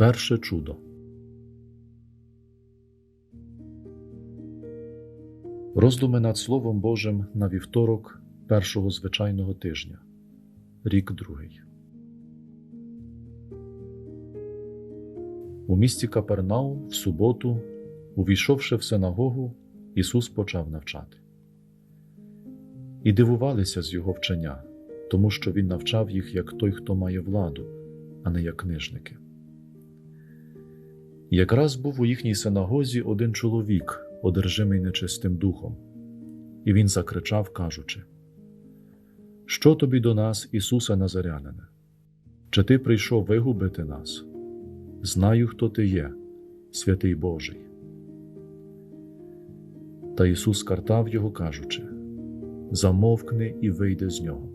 Перше чудо. Роздуми над Словом Божим на вівторок першого звичайного тижня, рік другий. У місті Капернаум в суботу, увійшовши в синагогу, Ісус почав навчати. І дивувалися з Його вчення, тому що Він навчав їх як той, хто має владу, а не як книжники. Якраз був у їхній синагозі один чоловік, одержимий нечистим духом, і він закричав, кажучи: Що тобі до нас, Ісусе Назарянине? Чи ти прийшов вигубити нас? Знаю, хто ти є, святий Божий. Та Ісус картав його, кажучи: Замовкни і вийди з нього.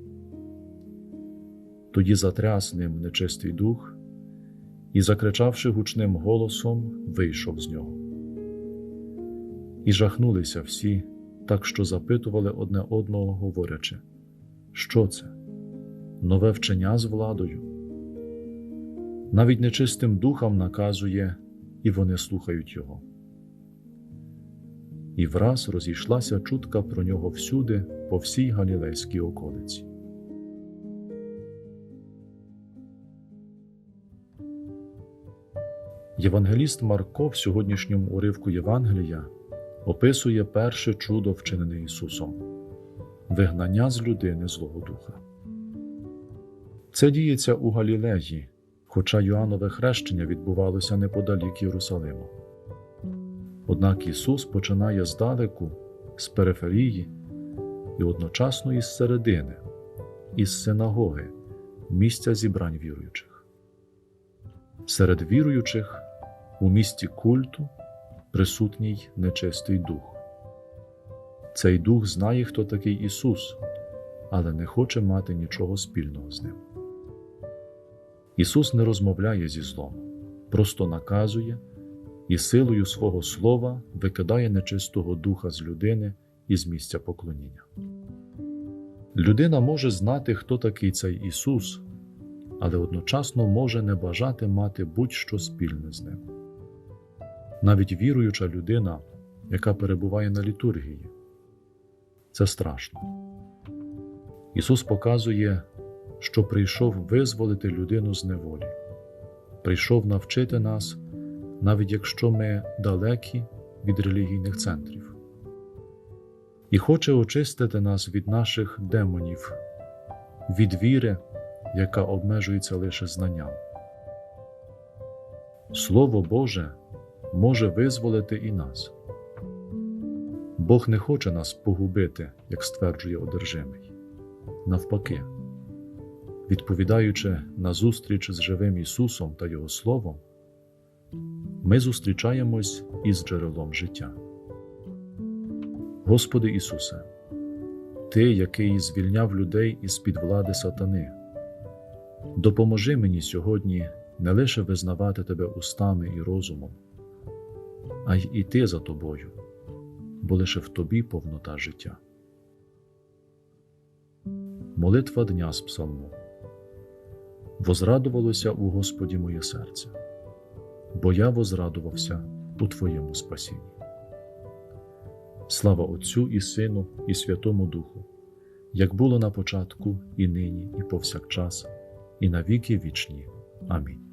Тоді затряс ним нечистий дух і, закричавши гучним голосом, вийшов з нього. І жахнулися всі, так що запитували одне одного, говорячи, що це? Нове вчення з владою. Навіть нечистим духам наказує, і вони слухають його. І враз розійшлася чутка про нього всюди, по всій галілейській околиці. Євангеліст Марко в сьогоднішньому уривку Євангелія описує перше чудо, вчинене Ісусом вигнання з людини Злого Духа. Це діється у Галілеї, хоча Йоаннове хрещення відбувалося неподалік Єрусалиму. Однак Ісус починає здалеку, з периферії і одночасно із середини, із синагоги, місця зібрань віруючих. Серед віруючих у місті культу присутній нечистий дух. Цей дух знає, хто такий Ісус, але не хоче мати нічого спільного з ним. Ісус не розмовляє зі злом, просто наказує і силою свого слова викидає нечистого духа з людини і з місця поклоніння. Людина може знати, хто такий цей Ісус, але одночасно може не бажати мати будь-що спільне з ним. Навіть віруюча людина, яка перебуває на літургії, це страшно. Ісус показує, що прийшов визволити людину з неволі, прийшов навчити нас, навіть якщо ми далекі від релігійних центрів, і хоче очистити нас від наших демонів, від віри, яка обмежується лише знанням. Слово Боже може визволити і нас. Бог не хоче нас погубити, як стверджує одержимий. Навпаки, відповідаючи на зустріч з живим Ісусом та Його Словом, ми зустрічаємось із джерелом життя. Господи Ісусе, Ти, який звільняв людей із під влади сатани, допоможи мені сьогодні не лише визнавати Тебе устами і розумом, а й іти за Тобою, бо лише в Тобі повнота життя. Молитва дня з псалму. Возрадувалося у Господі моє серце, бо я возрадувався у Твоєму спасінні. Слава Отцю і Сину, і Святому Духу, як було на початку, і нині, і повсякчас, і на віки вічні. Амінь.